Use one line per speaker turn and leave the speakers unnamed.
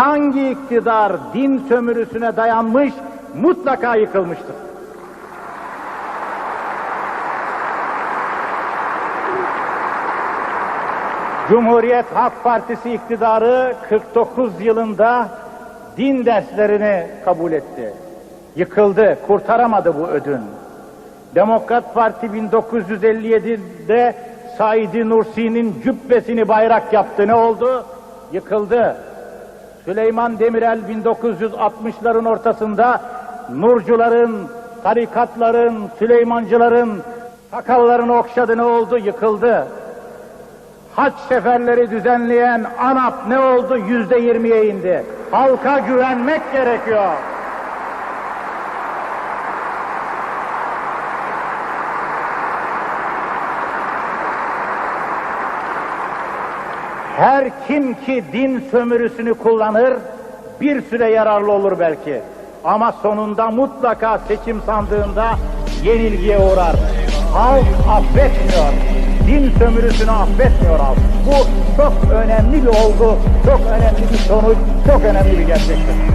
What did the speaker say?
hangi iktidar din sömürüsüne dayanmış mutlaka yıkılmıştır. Cumhuriyet Halk Partisi iktidarı 49 yılında din derslerini kabul etti. Yıkıldı, kurtaramadı bu ödün. Demokrat Parti 1957'de Said Nursi'nin cübbesini bayrak yaptı. Ne oldu? Yıkıldı. Süleyman Demirel 1960'ların ortasında Nurcuların, tarikatların, Süleymancıların sakallarını okşadı ne oldu? Yıkıldı. Haç seferleri düzenleyen ANAP ne oldu? Yüzde yirmiye indi. Halka güvenmek gerekiyor. Her kim ki din sömürüsünü kullanır, bir süre yararlı olur belki. Ama sonunda mutlaka seçim sandığında yenilgiye uğrar. Halk affetmiyor. Din sömürüsünü affetmiyor halk. Bu çok önemli bir olgu, çok önemli bir sonuç, çok önemli bir gerçektir.